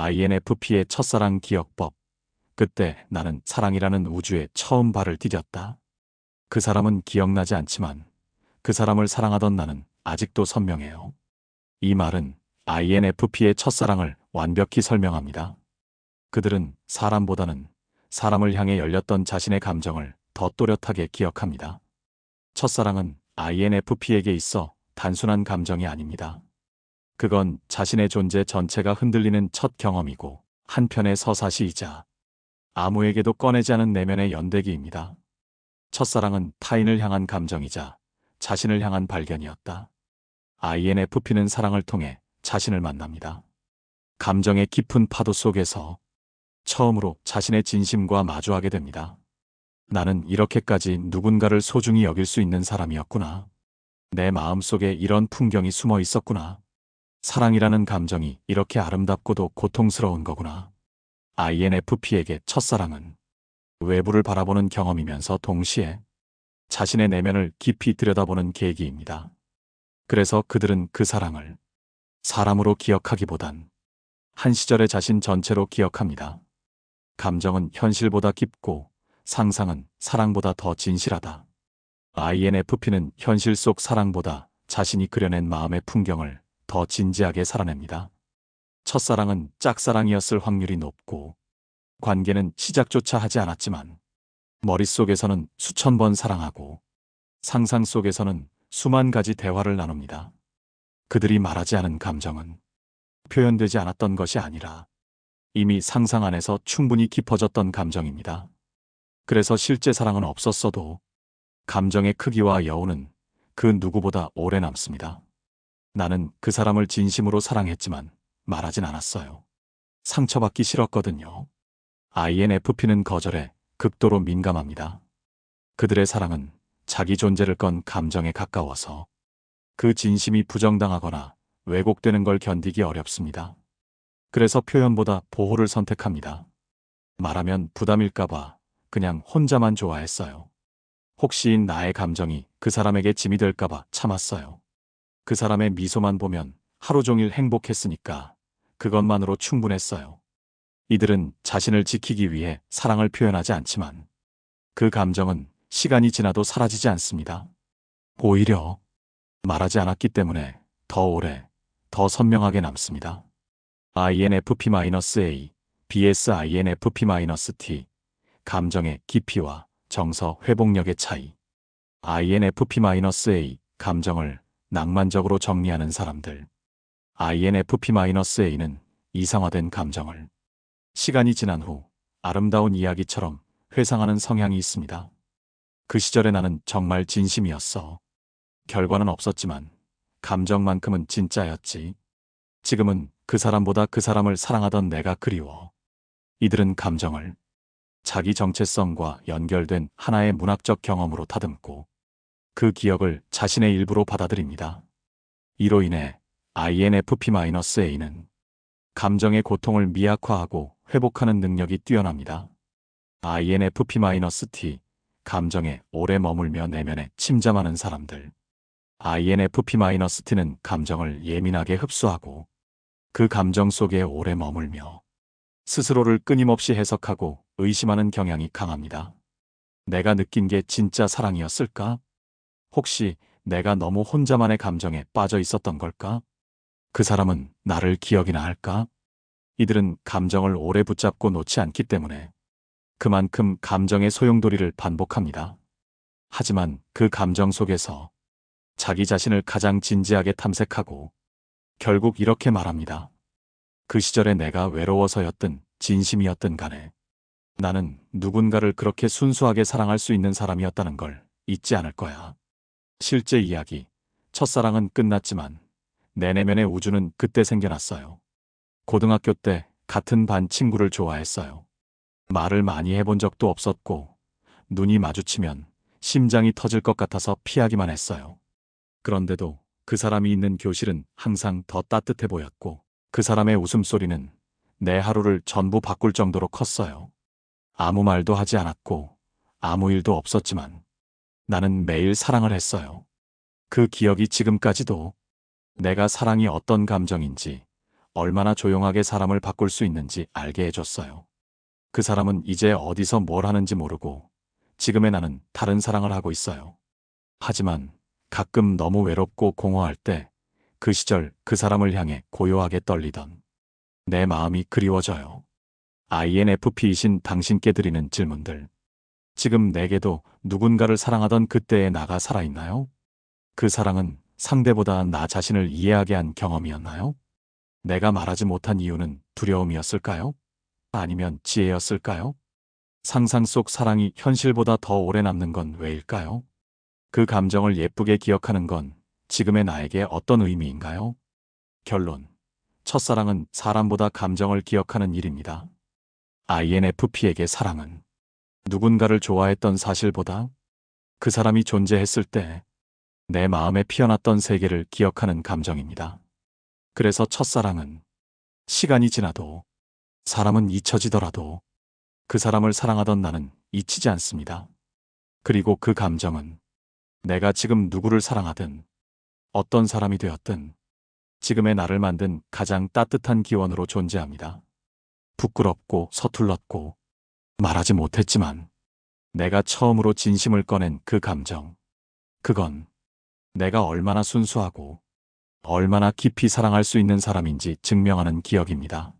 INFP의 첫사랑 기억법. 그때 나는 사랑이라는 우주에 처음 발을 디뎠다. 그 사람은 기억나지 않지만 그 사람을 사랑하던 나는 아직도 선명해요. 이 말은 INFP의 첫사랑을 완벽히 설명합니다. 그들은 사람보다는 사람을 향해 열렸던 자신의 감정을 더 또렷하게 기억합니다. 첫사랑은 INFP에게 있어 단순한 감정이 아닙니다. 그건 자신의 존재 전체가 흔들리는 첫 경험이고 한편의 서사시이자 아무에게도 꺼내지 않은 내면의 연대기입니다. 첫사랑은 타인을 향한 감정이자 자신을 향한 발견이었다. INFP는 사랑을 통해 자신을 만납니다. 감정의 깊은 파도 속에서 처음으로 자신의 진심과 마주하게 됩니다. 나는 이렇게까지 누군가를 소중히 여길 수 있는 사람이었구나. 내 마음 속에 이런 풍경이 숨어 있었구나. 사랑이라는 감정이 이렇게 아름답고도 고통스러운 거구나. INFP에게 첫사랑은 외부를 바라보는 경험이면서 동시에 자신의 내면을 깊이 들여다보는 계기입니다. 그래서 그들은 그 사랑을 사람으로 기억하기보단 한 시절의 자신 전체로 기억합니다. 감정은 현실보다 깊고 상상은 사랑보다 더 진실하다. INFP는 현실 속 사랑보다 자신이 그려낸 마음의 풍경을 더 진지하게 살아냅니다. 첫사랑은 짝사랑이었을 확률이 높고 관계는 시작조차 하지 않았지만 머릿속에서는 수천 번 사랑하고 상상 속에서는 수만 가지 대화를 나눕니다. 그들이 말하지 않은 감정은 표현되지 않았던 것이 아니라 이미 상상 안에서 충분히 깊어졌던 감정입니다. 그래서 실제 사랑은 없었어도 감정의 크기와 여운은 그 누구보다 오래 남습니다. 나는 그 사람을 진심으로 사랑했지만 말하진 않았어요. 상처받기 싫었거든요. INFP는 거절에 극도로 민감합니다. 그들의 사랑은 자기 존재를 건 감정에 가까워서 그 진심이 부정당하거나 왜곡되는 걸 견디기 어렵습니다. 그래서 표현보다 보호를 선택합니다. 말하면 부담일까봐 그냥 혼자만 좋아했어요. 혹시 나의 감정이 그 사람에게 짐이 될까봐 참았어요. 그 사람의 미소만 보면 하루 종일 행복했으니까 그것만으로 충분했어요. 이들은 자신을 지키기 위해 사랑을 표현하지 않지만 그 감정은 시간이 지나도 사라지지 않습니다. 오히려 말하지 않았기 때문에 더 오래, 더 선명하게 남습니다. INFP-A, BSINFP-T, 감정의 깊이와 정서 회복력의 차이. INFP-A, 감정을 낭만적으로 정리하는 사람들. INFP-A는 이상화된 감정을 시간이 지난 후 아름다운 이야기처럼 회상하는 성향이 있습니다. 그 시절에 나는 정말 진심이었어. 결과는 없었지만 감정만큼은 진짜였지. 지금은 그 사람보다 그 사람을 사랑하던 내가 그리워. 이들은 감정을 자기 정체성과 연결된 하나의 문학적 경험으로 다듬고 그 기억을 자신의 일부로 받아들입니다. 이로 인해 INFP-A는 감정의 고통을 미약화하고 회복하는 능력이 뛰어납니다. INFP-T, 감정에 오래 머물며 내면에 침잠하는 사람들. INFP-T는 감정을 예민하게 흡수하고 그 감정 속에 오래 머물며 스스로를 끊임없이 해석하고 의심하는 경향이 강합니다. 내가 느낀 게 진짜 사랑이었을까? 혹시 내가 너무 혼자만의 감정에 빠져 있었던 걸까? 그 사람은 나를 기억이나 할까? 이들은 감정을 오래 붙잡고 놓지 않기 때문에 그만큼 감정의 소용돌이를 반복합니다. 하지만 그 감정 속에서 자기 자신을 가장 진지하게 탐색하고 결국 이렇게 말합니다. 그 시절에 내가 외로워서였든 진심이었든 간에 나는 누군가를 그렇게 순수하게 사랑할 수 있는 사람이었다는 걸 잊지 않을 거야. 실제 이야기, 첫사랑은 끝났지만 내 내면의 우주는 그때 생겨났어요. 고등학교 때 같은 반 친구를 좋아했어요. 말을 많이 해본 적도 없었고 눈이 마주치면 심장이 터질 것 같아서 피하기만 했어요. 그런데도 그 사람이 있는 교실은 항상 더 따뜻해 보였고 그 사람의 웃음소리는 내 하루를 전부 바꿀 정도로 컸어요. 아무 말도 하지 않았고 아무 일도 없었지만 나는 매일 사랑을 했어요. 그 기억이 지금까지도 내가 사랑이 어떤 감정인지, 얼마나 조용하게 사람을 바꿀 수 있는지 알게 해줬어요. 그 사람은 이제 어디서 뭘 하는지 모르고 지금의 나는 다른 사랑을 하고 있어요. 하지만 가끔 너무 외롭고 공허할 때 그 시절 그 사람을 향해 고요하게 떨리던 내 마음이 그리워져요. INFP이신 당신께 드리는 질문들. 지금 내게도 누군가를 사랑하던 그때의 나가 살아있나요? 그 사랑은 상대보다 나 자신을 이해하게 한 경험이었나요? 내가 말하지 못한 이유는 두려움이었을까요? 아니면 지혜였을까요? 상상 속 사랑이 현실보다 더 오래 남는 건 왜일까요? 그 감정을 예쁘게 기억하는 건 지금의 나에게 어떤 의미인가요? 결론. 첫사랑은 사람보다 감정을 기억하는 일입니다. INFP에게 사랑은 누군가를 좋아했던 사실보다 그 사람이 존재했을 때 내 마음에 피어났던 세계를 기억하는 감정입니다. 그래서 첫사랑은 시간이 지나도 사람은 잊혀지더라도 그 사람을 사랑하던 나는 잊히지 않습니다. 그리고 그 감정은 내가 지금 누구를 사랑하든 어떤 사람이 되었든 지금의 나를 만든 가장 따뜻한 기원으로 존재합니다. 부끄럽고 서툴렀고 말하지 못했지만 내가 처음으로 진심을 꺼낸 그 감정. 그건 내가 얼마나 순수하고 얼마나 깊이 사랑할 수 있는 사람인지 증명하는 기억입니다.